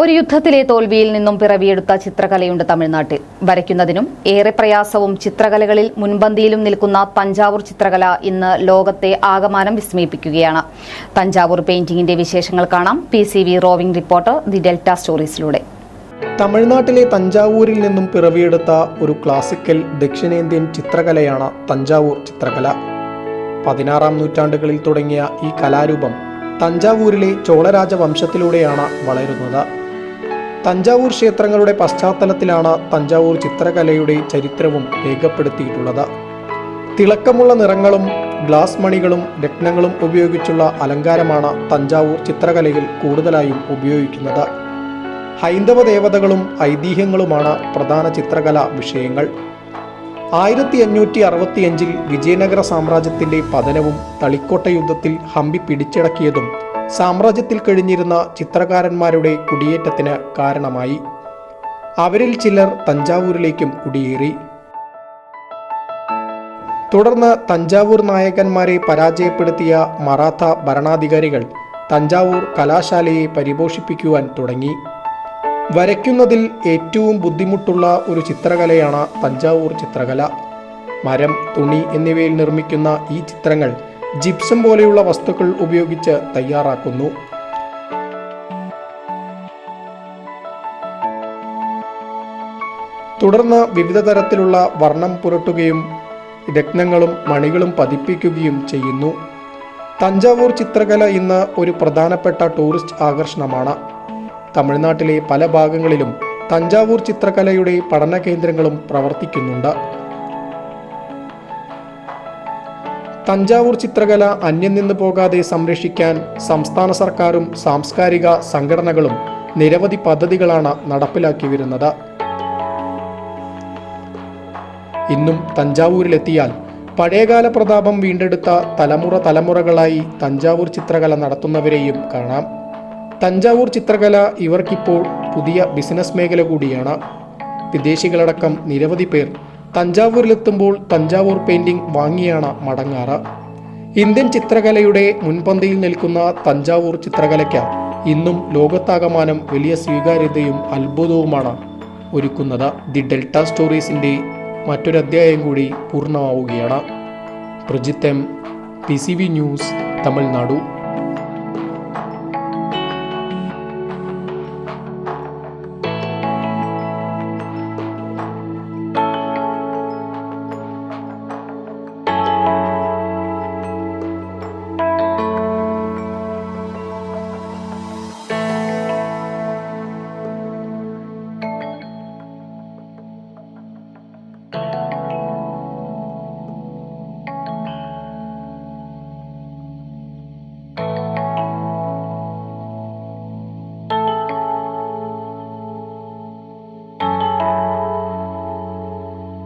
ഒരു യുദ്ധത്തിലെ തോൽവിയിൽ നിന്നും പിറവിയെടുത്ത ചിത്രകലയുണ്ട് തമിഴ്നാട്ടിൽ. വരയ്ക്കുന്നതിനും ഏറെ പ്രയാസവും ചിത്രകലകളിൽ മുൻപന്തിയിലും നിൽക്കുന്ന തഞ്ചാവൂർ ചിത്രകല ഇന്ന് ലോകത്തെ ആകമാനം വിസ്മയിപ്പിക്കുകയാണ്. തഞ്ചാവൂർ പെയിന്റിംഗിന്റെ വിശേഷങ്ങൾ കാണാം. P C V roving reporter the Delta സ്റ്റോറീസിലൂടെ. തമിഴ്നാട്ടിലെ തഞ്ചാവൂരിൽ നിന്നും പിറവിയെടുത്ത ഒരു ക്ലാസിക്കൽ ദക്ഷിണേന്ത്യൻ ചിത്രകലയാണ് തഞ്ചാവൂർ ചിത്രകല. പതിനാറാം നൂറ്റാണ്ടുകളിൽ തുടങ്ങിയ ഈ കലാരൂപം തഞ്ചാവൂരിലെ ചോളരാജ വംശത്തിലൂടെയാണ് വളരുന്നത്. തഞ്ചാവൂർ ക്ഷേത്രങ്ങളുടെ പശ്ചാത്തലത്തിലാണ് തഞ്ചാവൂർ ചിത്രകലയുടെ ചരിത്രവും രേഖപ്പെടുത്തിയിട്ടുള്ളത്. തിളക്കമുള്ള നിറങ്ങളും ഗ്ലാസ് മണികളും രത്നങ്ങളും ഉപയോഗിച്ചുള്ള അലങ്കാരമാണ് തഞ്ചാവൂർ ചിത്രകലയിൽ കൂടുതലായും ഉപയോഗിക്കുന്നത്. ഹൈന്ദവ ദേവതകളും ഐതിഹ്യങ്ങളുമാണ് പ്രധാന ചിത്രകലാ വിഷയങ്ങൾ. ആയിരത്തി അഞ്ഞൂറ്റി അറുപത്തിയഞ്ചിൽ വിജയനഗര സാമ്രാജ്യത്തിന്റെ പതനവും തളിക്കോട്ട യുദ്ധത്തിൽ ഹമ്പി പിടിച്ചടക്കിയതും സാമ്രാജ്യത്തിൽ കഴിഞ്ഞിരുന്ന ചിത്രകാരന്മാരുടെ കുടിയേറ്റത്തിന് കാരണമായി. അവരിൽ ചിലർ തഞ്ചാവൂരിലേക്കും കുടിയേറി. തുടർന്ന് തഞ്ചാവൂർ നായകന്മാരെ പരാജയപ്പെടുത്തിയ മറാത്ത ഭരണാധികാരികൾ തഞ്ചാവൂർ കലാശാലയെ പരിപോഷിപ്പിക്കുവാൻ തുടങ്ങി. വരയ്ക്കുന്നതിൽ ഏറ്റവും ബുദ്ധിമുട്ടുള്ള ഒരു ചിത്രകലയാണ് തഞ്ചാവൂർ ചിത്രകല. മരം തുണി എന്നിവയിൽ നിർമ്മിക്കുന്ന ഈ ചിത്രങ്ങൾ ജിപ്സം പോലെയുള്ള വസ്തുക്കൾ ഉപയോഗിച്ച് തയ്യാറാക്കുന്നു. തുടർന്ന് വിവിധ തരത്തിലുള്ള വർണം പുരട്ടുകയും രത്നങ്ങളും മണികളും പതിപ്പിക്കുകയും ചെയ്യുന്നു. തഞ്ചാവൂർ ചിത്രകല ഇന്ന് ഒരു പ്രധാനപ്പെട്ട ടൂറിസ്റ്റ് ആകർഷണമാണ്. തമിഴ്നാട്ടിലെ പല ഭാഗങ്ങളിലും തഞ്ചാവൂർ ചിത്രകലയുടെ പഠന കേന്ദ്രങ്ങളും പ്രവർത്തിക്കുന്നുണ്ട്. തഞ്ചാവൂർ ചിത്രകല അന്യം നിന്ന് പോകാതെ സംരക്ഷിക്കാൻ സംസ്ഥാന സർക്കാരും സാംസ്കാരിക സംഘടനകളും നിരവധി പദ്ധതികളാണ് നടപ്പിലാക്കി വരുന്നത് ഇന്നും തഞ്ചാവൂരിലെത്തിയാൽ പഴയകാല പ്രതാപം വീണ്ടെടുത്ത തലമുറ തലമുറകളായി തഞ്ചാവൂർ ചിത്രകല നടത്തുന്നവരെയും കാണാം. തഞ്ചാവൂർ ചിത്രകല ഇവർക്കിപ്പോൾ പുതിയ ബിസിനസ് മേഖല കൂടിയാണ്. വിദേശികളടക്കം നിരവധി പേർ തഞ്ചാവൂരിലെത്തുമ്പോൾ തഞ്ചാവൂർ പെയിന്റിംഗ് വാങ്ങിയാണ് മടങ്ങാറ്. ഇന്ത്യൻ ചിത്രകലയുടെ മുൻപന്തിയിൽ നിൽക്കുന്ന തഞ്ചാവൂർ ചിത്രകലയ്ക്ക് ഇന്നും ലോകത്താകമാനം വലിയ സ്വീകാര്യതയും അത്ഭുതവുമാണ് ഒരുക്കുന്നത്. ദി ഡെൽറ്റ സ്റ്റോറീസിന്റെ മറ്റൊരധ്യായം കൂടി പൂർണമാവുകയാണ്. പ്രജിത്തം P C V news Tamil Nadu.